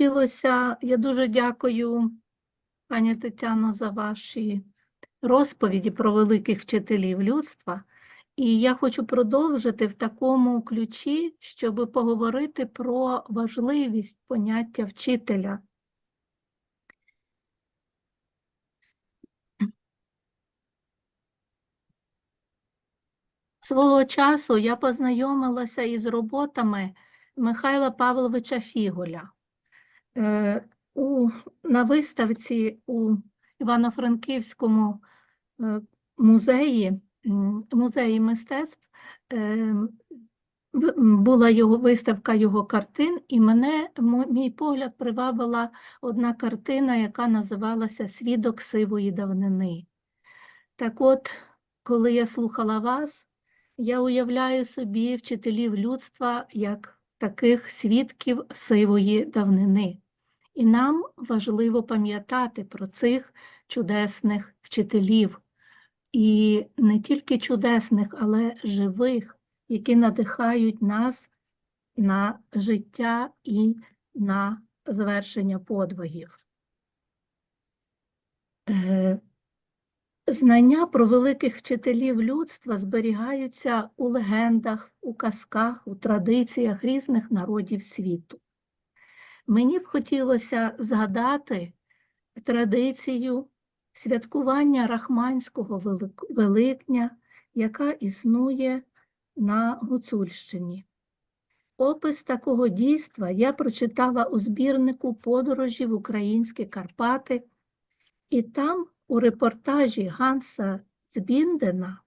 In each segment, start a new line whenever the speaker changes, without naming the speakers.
хотілося, я дуже дякую, пані Тетяно, за ваші розповіді про великих вчителів людства. І я хочу продовжити в такому ключі, щоб поговорити про важливість поняття вчителя. Свого часу я познайомилася із роботами Михайла Павловича Фіголя. Е, у, На виставці у Івано-Франківському е, музеї, музеї мистецтв е, була його виставка його картин, і мене, мій погляд, привабила одна картина, яка називалася Свідок сивої давнини. Так от, коли я слухала вас, я уявляю собі вчителів людства як таких свідків сивої давнини. І нам важливо пам'ятати про цих чудесних вчителів, і не тільки чудесних, але живих, які надихають нас на життя і на звершення подвигів. Знання про великих вчителів людства зберігаються у легендах, у казках, у традиціях різних народів світу. Мені б хотілося згадати традицію святкування Рахманського Великдня, яка існує на Гуцульщині. Опис такого дійства я прочитала у збірнику подорожі в українські Карпати, і там у репортажі Ганса Цбіндена,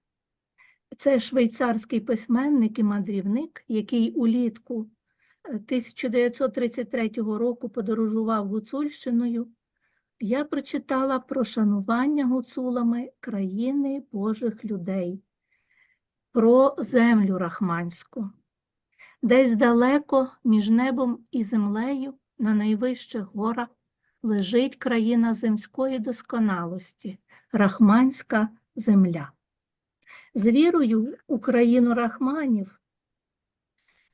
це швейцарський письменник і мандрівник, який улітку 1933 е, року подорожував Гуцульщиною, я прочитала про шанування гуцулами країни Божих людей, про землю Рахманську. Десь далеко між небом і землею на найвищих горах лежить країна земської досконалості, Рахманська земля. З вірою у країну Рахманів,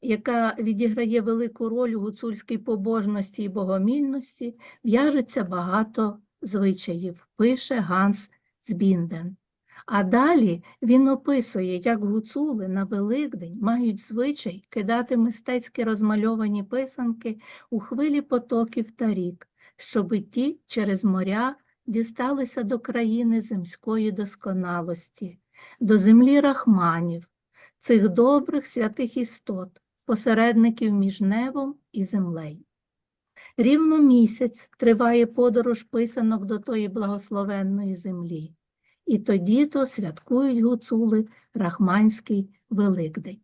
яка відіграє велику роль у гуцульській побожності і богомільності, в'яжеться багато звичаїв, пише Ганс Цбінден. А далі він описує, як гуцули на Великдень мають звичай кидати мистецькі розмальовані писанки у хвилі потоків та рік, щоби ті через моря дісталися до країни земської досконалості, до землі рахманів, цих добрих святих істот, посередників між небом і землею. Рівно місяць триває подорож писанок до тої благословенної землі, і тоді то святкують гуцули Рахманський Великдень.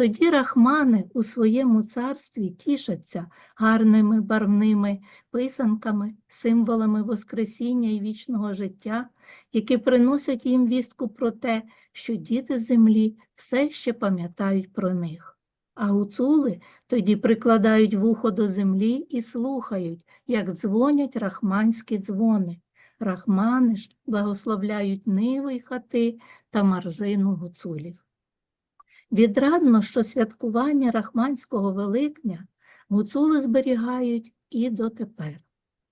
Тоді рахмани у своєму царстві тішаться гарними барвними писанками, символами Воскресіння і вічного життя, які приносять їм вістку про те, що діти землі все ще пам'ятають про них. А гуцули тоді прикладають вухо до землі і слухають, як дзвонять рахманські дзвони. Рахмани ж благословляють ниви й хати та маржину гуцулів. Відрадно, що святкування Рахманського Великдня гуцули зберігають і дотепер.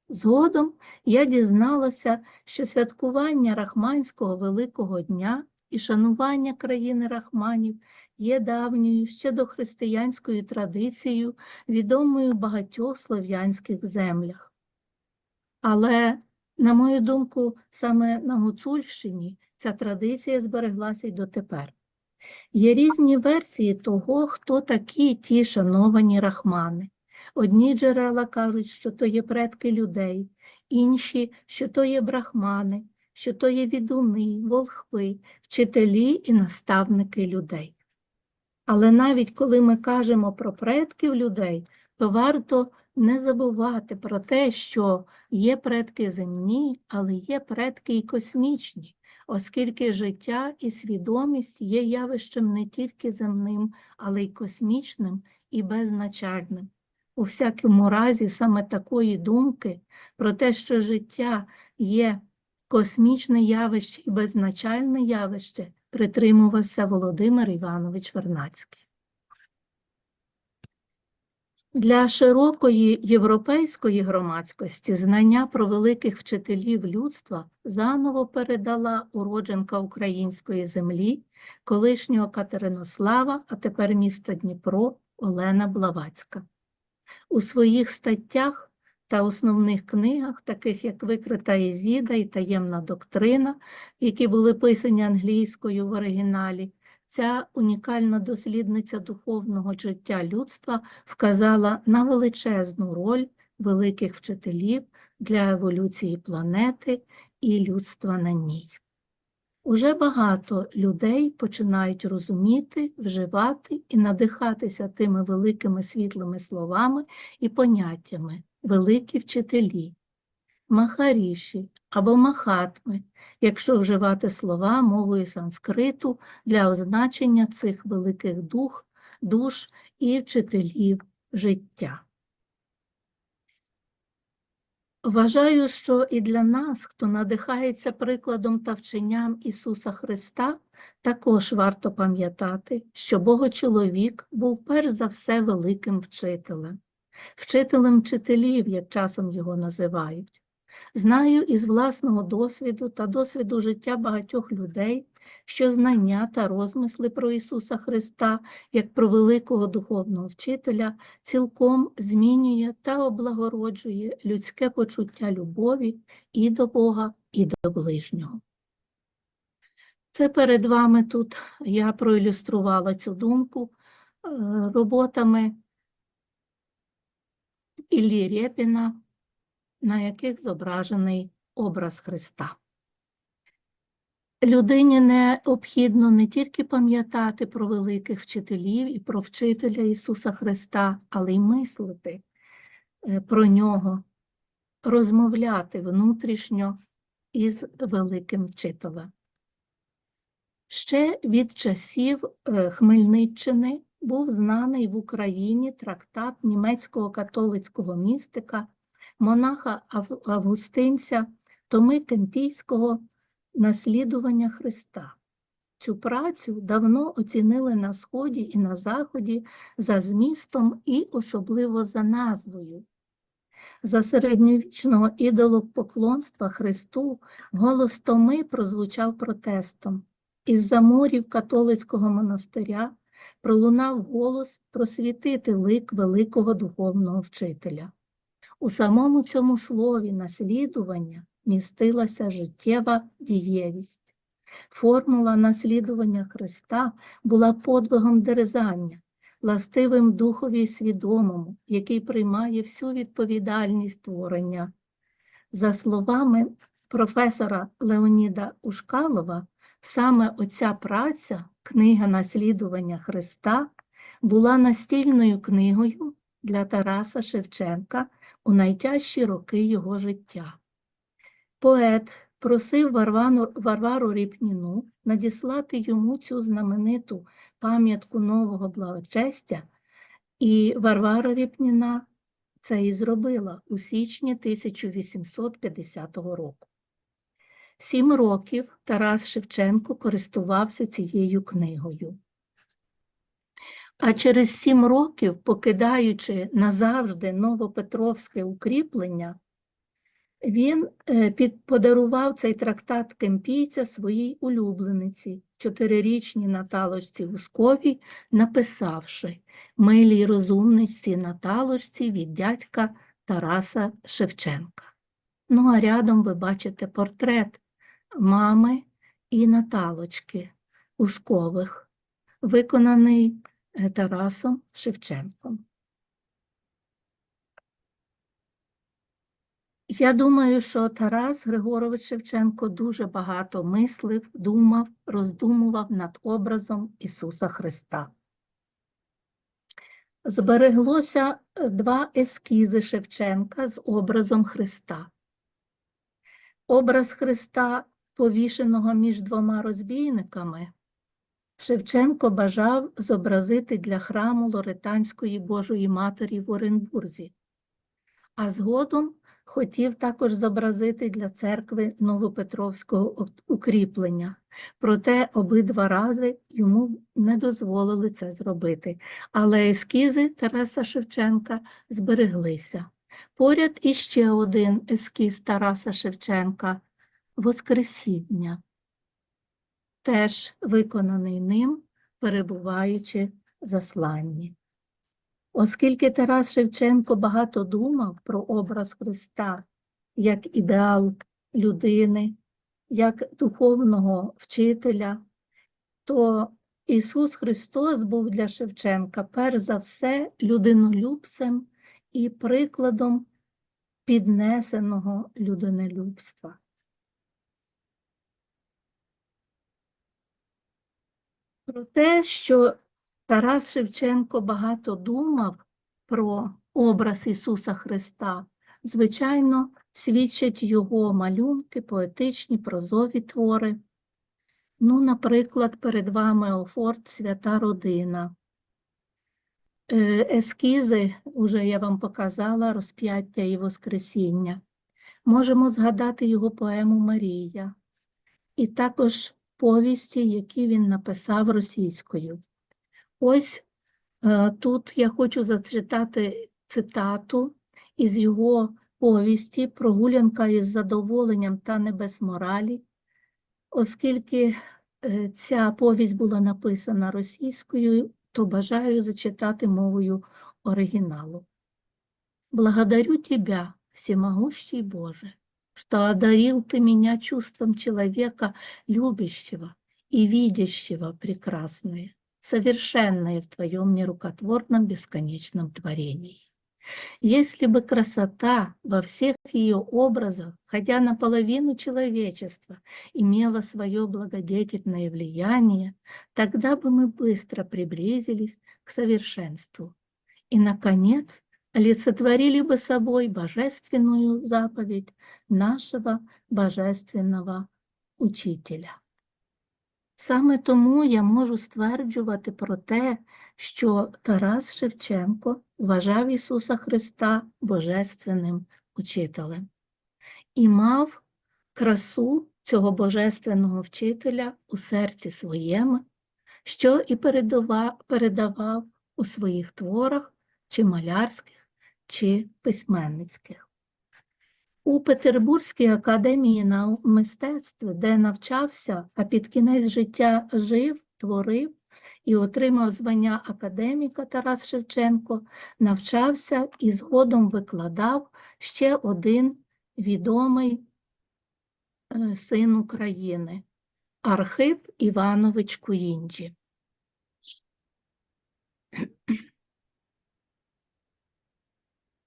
Згодом я дізналася, що святкування Рахманського Великого Дня і шанування країни Рахманів є давньою ще дохристиянською традицією, відомою в багатьох слов'янських землях. Але, на мою думку, саме на Гуцульщині ця традиція збереглася й дотепер. Є різні версії того, хто такі ті шановані рахмани. Одні джерела кажуть, що то є предки людей, інші, що то є брахмани, що то є відуни, волхви, вчителі і наставники людей. Але навіть коли ми кажемо про предків людей, то варто не забувати про те, що є предки земні, але є предки і космічні оскільки життя і свідомість є явищем не тільки земним, але й космічним і беззначальним. У всякому разі, саме такої думки про те, що життя є космічне явище і беззначальне явище, притримувався Володимир Іванович Вернацький. Для широкої європейської громадськості знання про великих вчителів людства заново передала уродженка української землі, колишнього Катеринослава, а тепер міста Дніпро Олена Блавацька. У своїх статтях та основних книгах, таких як Викрита Езіда і Таємна доктрина, які були писані англійською в оригіналі, ця унікальна дослідниця духовного життя людства вказала на величезну роль великих вчителів для еволюції планети і людства на ній. Уже багато людей починають розуміти, вживати і надихатися тими великими світлими словами і поняттями великі вчителі, махаріші або махатми, якщо вживати слова мовою санскриту для означення цих великих дух, душ і вчителів життя. Вважаю, що і для нас, хто надихається прикладом та вченням Ісуса Христа, також варто пам'ятати, що Богочоловік був перш за все великим вчителем, вчителем вчителів, як часом його називають. Знаю із власного досвіду та досвіду життя багатьох людей, що знання та розмисли про Ісуса Христа як про великого духовного вчителя цілком змінює та облагороджує людське почуття любові і до Бога, і до ближнього. Це перед вами тут я проілюструвала цю думку е, роботами Іллі Рєпіна, на яких зображений образ Христа. Людині необхідно не тільки пам'ятати про великих вчителів і про вчителя Ісуса Христа, але й мислити е, про нього, розмовляти внутрішньо із великим вчителем. Ще від часів е, Хмельниччини був знаний в Україні трактат німецького католицького містика, монаха Августинця Томи Кемпійського наслідування Христа. Цю працю давно оцінили на Сході і на Заході за змістом і особливо за назвою. За середньовічного ідолопоклонства Христу голос Томи прозвучав протестом. Із заморів католицького монастиря пролунав голос просвітити лик великого духовного вчителя. У самому цьому слові наслідування містилася життєва дієвість. Формула наслідування Христа була подвигом дерезання, властивим духові свідомому, який приймає всю відповідальність творення. За словами професора Леоніда Ушкалова, саме оця праця, книга наслідування Христа, була настільною книгою для Тараса Шевченка у найтяжчі роки його життя. Поет просив Варвану, Варвару Ріпніну надіслати йому цю знамениту пам'ятку нового благочестя, і Варвара Ріпніна це і зробила у січні 1850 року. Сім років Тарас Шевченко користувався цією книгою. А через сім років, покидаючи назавжди Новопетровське укріплення, він е, подарував цей трактат кемпійця своїй улюблениці, чотирирічній Наталочці Гусковій, написавши «Милій розумниці Наталочці від дядька Тараса Шевченка». Ну, а рядом ви бачите портрет мами і Наталочки Ускових, виконаний Тарасом Шевченком. Я думаю, що Тарас Григорович Шевченко дуже багато мислив, думав, роздумував над образом Ісуса Христа. Збереглося е, два ескізи Шевченка з образом Христа. Образ Христа, повішеного між двома розбійниками, Шевченко бажав зобразити для храму Лоретанської Божої Матері в Оренбурзі, а згодом хотів також зобразити для церкви Новопетровського укріплення. Проте обидва рази йому не дозволили це зробити. Але ескізи Тараса Шевченка збереглися. Поряд іще один ескіз Тараса Шевченка Воскресіння, теж виконаний ним, перебуваючи в засланні. Оскільки Тарас Шевченко багато думав про образ Христа як ідеал людини, як духовного вчителя, то Ісус Христос був для Шевченка перш за все людинолюбцем і прикладом піднесеного людинолюбства. Про те, що Тарас Шевченко багато думав про образ Ісуса Христа, звичайно, свідчать його малюнки, поетичні, прозові твори. Ну, наприклад, перед вами офорт Свята Родина. Е, Ескізи, уже я вам показала, розп'яття і Воскресіння. Можемо згадати його поему Марія, і також повісті, які він написав російською. Ось е, тут я хочу зачитати цитату із його повісті Прогулянка із задоволенням та не без моралі, оскільки е, ця повість була написана російською, то бажаю зачитати мовою оригіналу. Благодарю Тебя, всемогущий Боже, что одарил Ты меня чувством человека, любящего и видящего прекрасное, совершенное в Твоем нерукотворном бесконечном творении. Если бы красота во всех ее образах, хотя наполовину человечества, имела свое благодетельное влияние, тогда бы мы быстро приблизились к совершенству. И, наконец, олицетворили бы собой божественную заповедь нашего божественного учителя. Саме тому я можу стверджувати про те, що Тарас Шевченко вважав Ісуса Христа божественним учителем і мав красу цього божественного вчителя у серці своєму, що і передавав у своїх творах, чи малярських, чи письменницьких. У Петербурзькій академії нау- мистецтв, де навчався, а під кінець життя жив, творив і отримав звання академіка Тарас Шевченко, навчався і згодом викладав ще один відомий е, син України Архип Іванович Куїнджі.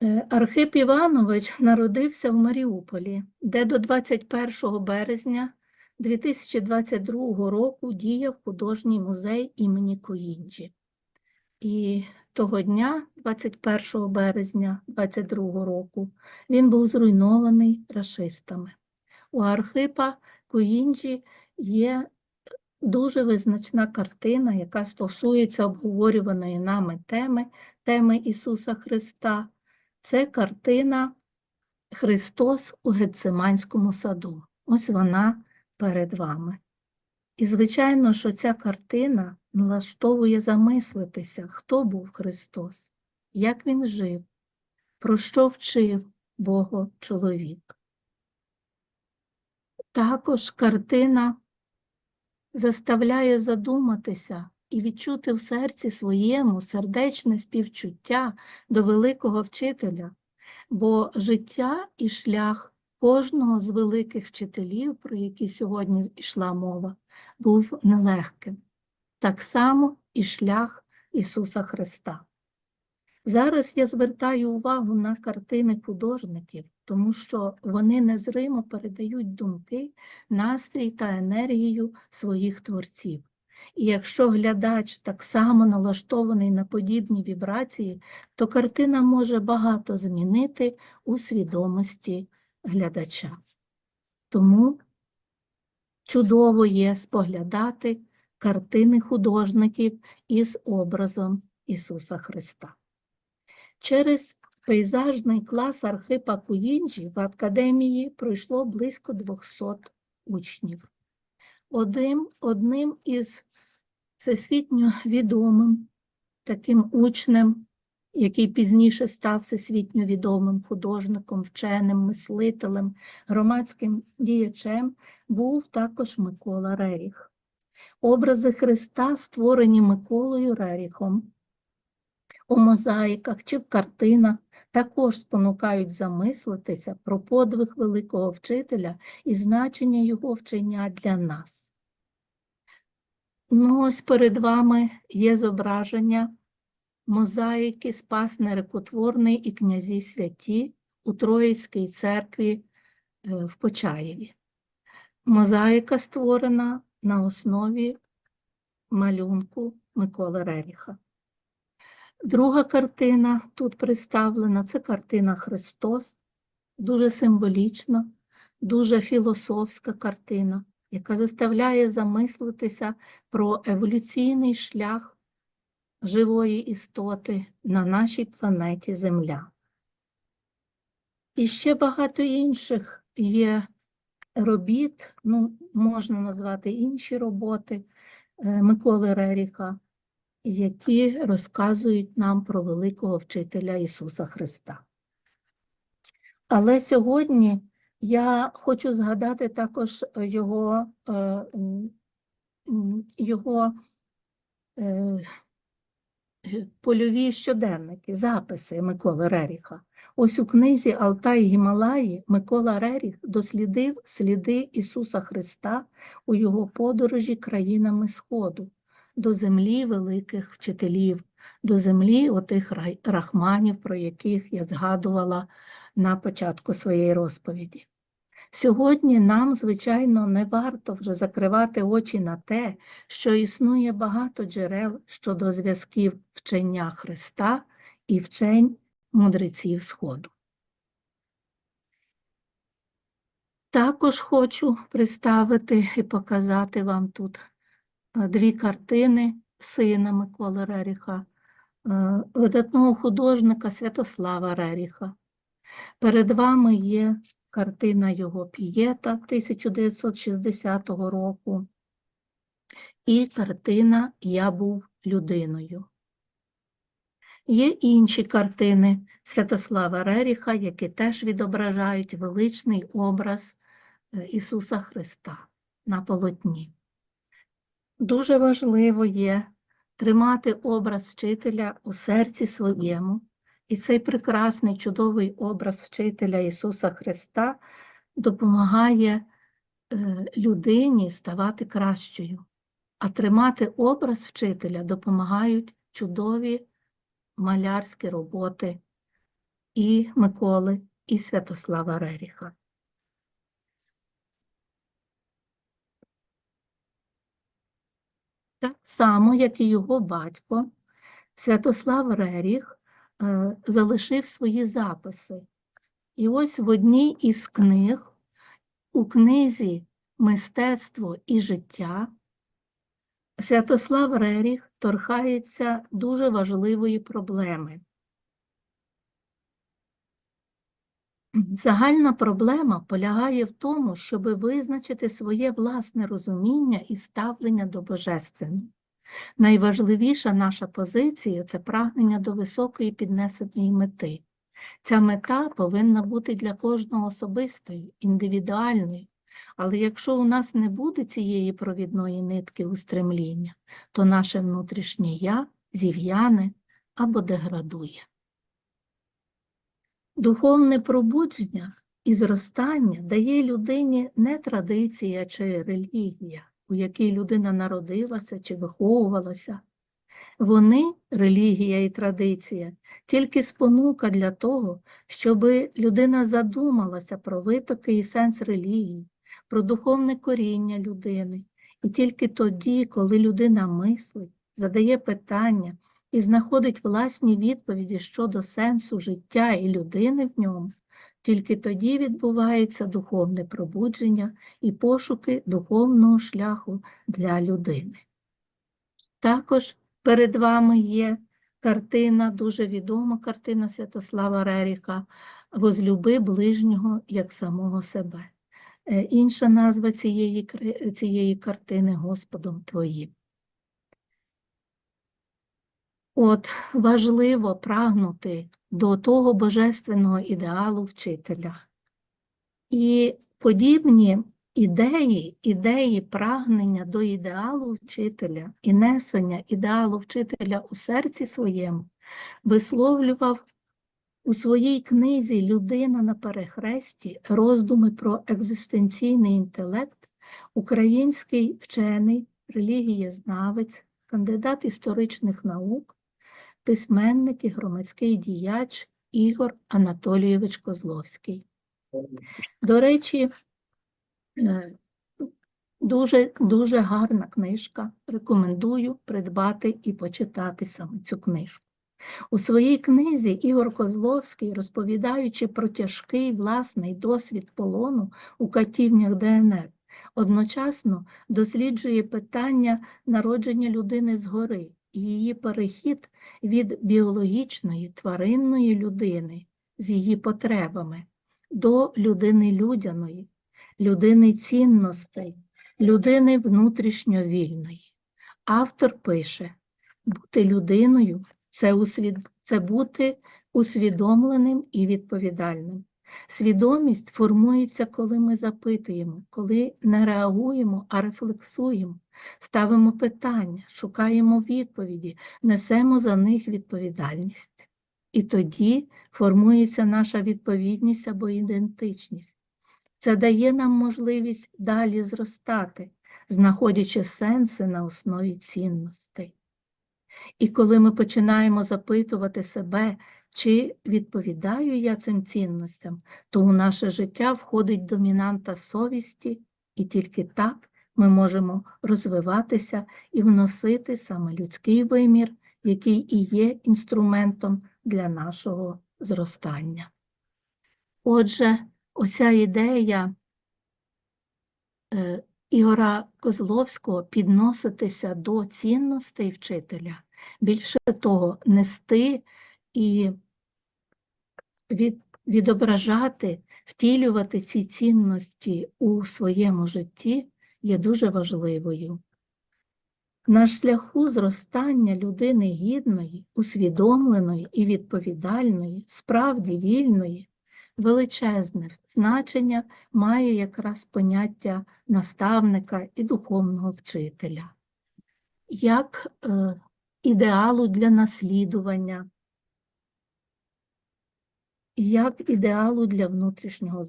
Е, Архип Іванович народився в Маріуполі, де до 21 березня 2022 року діяв художній музей імені Куїнджі. І того дня, 21 березня 2022 року, він був зруйнований рашистами. У Архипа Куїнджі є дуже визначна картина, яка стосується обговорюваної нами теми, теми Ісуса Христа. Це картина Христос у Гециманському саду. Ось вона перед вами. І, звичайно, що ця картина налаштовує замислитися, хто був Христос, як Він жив, про що вчив Бого чоловік. Також картина заставляє задуматися і відчути в серці своєму сердечне співчуття до великого вчителя, бо життя і шлях кожного з великих вчителів, про які сьогодні йшла мова, був нелегким. Так само і шлях Ісуса Христа. Зараз я звертаю увагу на картини художників, тому що вони незримо передають думки, настрій та енергію своїх творців. І якщо глядач так само налаштований на подібні вібрації, то картина може багато змінити у свідомості глядача. Тому чудово є споглядати картини художників із образом Ісуса Христа. Через пейзажний клас Архипа Куїнджі в академії пройшло близько 200 учнів. Одним, одним із всесвітньо відомим таким учнем, який пізніше став всесвітньо відомим художником, вченим, мислителем, громадським діячем, був також Микола Реріх. Образи Христа створені Миколою Реріхом у мозаїках чи в картинах також спонукають замислитися про подвиг великого вчителя і значення його вчення для нас. Ну, ось перед вами є зображення мозаїки Спас Нерекотворний і князі святі у Троїцькій церкві е, в Почаєві. Мозаїка створена на основі малюнку Миколи Реріха. Друга картина тут представлена це картина Христос, дуже символічна, дуже філософська картина, яка заставляє замислитися про еволюційний шлях живої істоти на нашій планеті Земля. І ще багато інших є робіт, ну, можна назвати інші роботи е, Миколи Реріха, які розказують нам про великого вчителя Ісуса Христа. Але сьогодні я хочу згадати також його, е, м, м, його е, польові щоденники, записи Миколи Реріха. Ось у книзі Алтай Гімалаї Микола Реріх дослідив сліди Ісуса Христа у його подорожі країнами Сходу до землі великих вчителів, до землі отих рахманів, про яких я згадувала на початку своєї розповіді. Сьогодні нам, звичайно, не варто вже закривати очі на те, що існує багато джерел щодо зв'язків вчення Христа і вчень мудреців Сходу. Також хочу представити і показати вам тут е, дві картини сина Миколи Реріха, е, видатного художника Святослава Реріха. Перед вами є картина його Пієта 1960 року і картина Я був людиною. Є інші картини Святослава Реріха, які теж відображають величний образ е, Ісуса Христа на полотні. Дуже важливо є тримати образ вчителя у серці своєму, і цей прекрасний, чудовий образ вчителя Ісуса Христа допомагає е, людині ставати кращою, а тримати образ вчителя допомагають чудові малярські роботи і Миколи, і Святослава Реріха. Так само, як і його батько, Святослав Реріх залишив свої записи. І ось в одній із книг, у книзі Мистецтво і життя, Святослав Реріх торкається дуже важливої проблеми. Загальна проблема полягає в тому, щоб визначити своє власне розуміння і ставлення до Божественного. Найважливіша наша позиція це прагнення до високої піднесеної мети. Ця мета повинна бути для кожного особистою, індивідуальною. Але якщо у нас не буде цієї провідної нитки устремління, то наше внутрішнє я зів'яне або деградує. Духовне пробудження і зростання дає людині не традиція чи релігія, у якій людина народилася чи виховувалася. Вони, релігія і традиція, тільки спонука для того, щоб людина задумалася про витоки і сенс релігії, про духовне коріння людини. І тільки тоді, коли людина мислить, задає питання і знаходить власні відповіді щодо сенсу життя і людини в ньому, тільки тоді відбувається духовне пробудження і пошуки духовного шляху для людини. Також перед вами є картина, дуже відома картина Святослава Реріха Возлюби ближнього як самого себе. Е, Інша назва цієї, цієї картини Господом Твоїм. От важливо прагнути до того божественного ідеалу вчителя. І подібні ідеї, ідеї прагнення до ідеалу вчителя і несення ідеалу вчителя у серці своєму висловлював у своїй книзі Людина на перехресті роздуми про екзистенційний інтелект український вчений, релігієзнавець, кандидат історичних наук, письменник і громадський діяч Ігор Анатолійович Козловський. До речі, е, дуже, дуже гарна книжка. Рекомендую придбати і почитати саме цю книжку. У своїй книзі Ігор Козловський, розповідаючи про тяжкий власний досвід полону у катівнях ДНР, одночасно досліджує питання народження людини згори її перехід від біологічної тваринної людини з її потребами до людини людяної, людини цінностей, людини внутрішньо вільної. Автор пише: бути людиною це, усвід... це бути усвідомленим і відповідальним. Свідомість формується, коли ми запитуємо, коли не реагуємо, а рефлексуємо, ставимо питання, шукаємо відповіді, несемо за них відповідальність. І тоді формується наша відповідність або ідентичність. Це дає нам можливість далі зростати, знаходячи сенси на основі цінностей. І коли ми починаємо запитувати себе, чи відповідаю я цим цінностям, то у наше життя входить домінанта совісті, і тільки так ми можемо розвиватися і вносити саме людський вимір, який і є інструментом для нашого зростання. Отже, оця ідея е, Ігора Козловського підноситися до цінностей вчителя, більше того, нести і від, відображати, втілювати ці цінності у своєму житті є дуже важливою. На шляху зростання людини гідної, усвідомленої і відповідальної, справді вільної, величезне значення має якраз поняття наставника і духовного вчителя, як е, ідеалу для наслідування, як ідеалу для внутрішнього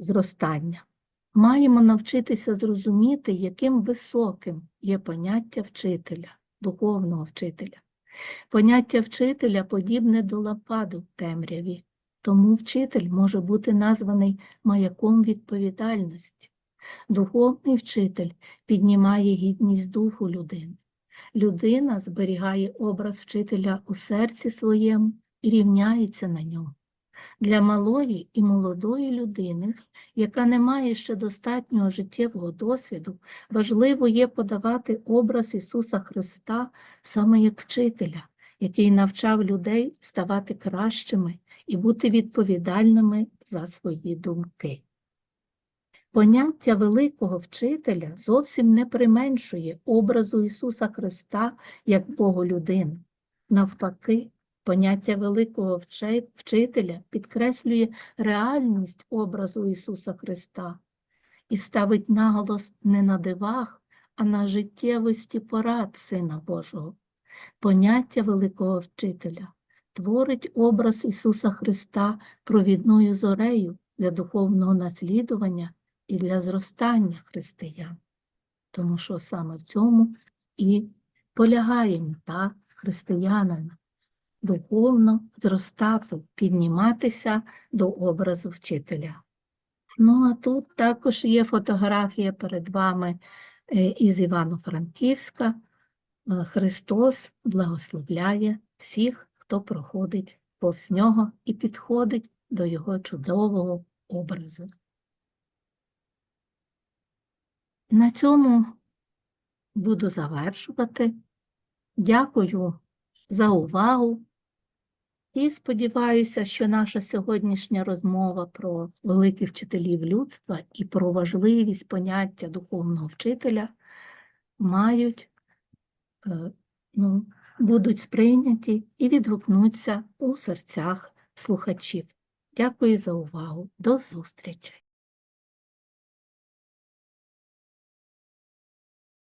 зростання. Маємо навчитися зрозуміти, яким високим є поняття вчителя, духовного вчителя. Поняття вчителя подібне до лападу в темряві, тому вчитель може бути названий маяком відповідальності. Духовний вчитель піднімає гідність духу людини. Людина зберігає образ вчителя у серці своєму і рівняється на ньому. Для малої і молодої людини, яка не має ще достатнього життєвого досвіду, важливо є подавати образ Ісуса Христа саме як вчителя, який навчав людей ставати кращими і бути відповідальними за свої думки. Поняття великого вчителя зовсім не применшує образу Ісуса Христа як Боголюдини. Навпаки, поняття великого вчителя підкреслює реальність образу Ісуса Христа і ставить наголос не на дивах, а на життєвості порад Сина Божого. Поняття великого вчителя творить образ Ісуса Христа провідною зорею для духовного наслідування і для зростання християн. Тому що саме в цьому і полягає мета християнина духовно зростати, підніматися до образу вчителя. Ну, а тут також є фотографія перед вами е, із Івано-Франківська. Е, Христос благословляє всіх, хто проходить повз нього і підходить до його чудового образу. На цьому буду завершувати. Дякую за увагу. І сподіваюся, що наша сьогоднішня розмова про великих вчителів людства і про важливість поняття духовного вчителя мають, е, ну, будуть сприйняті і відгукнуться у серцях слухачів. Дякую за увагу. До зустрічі!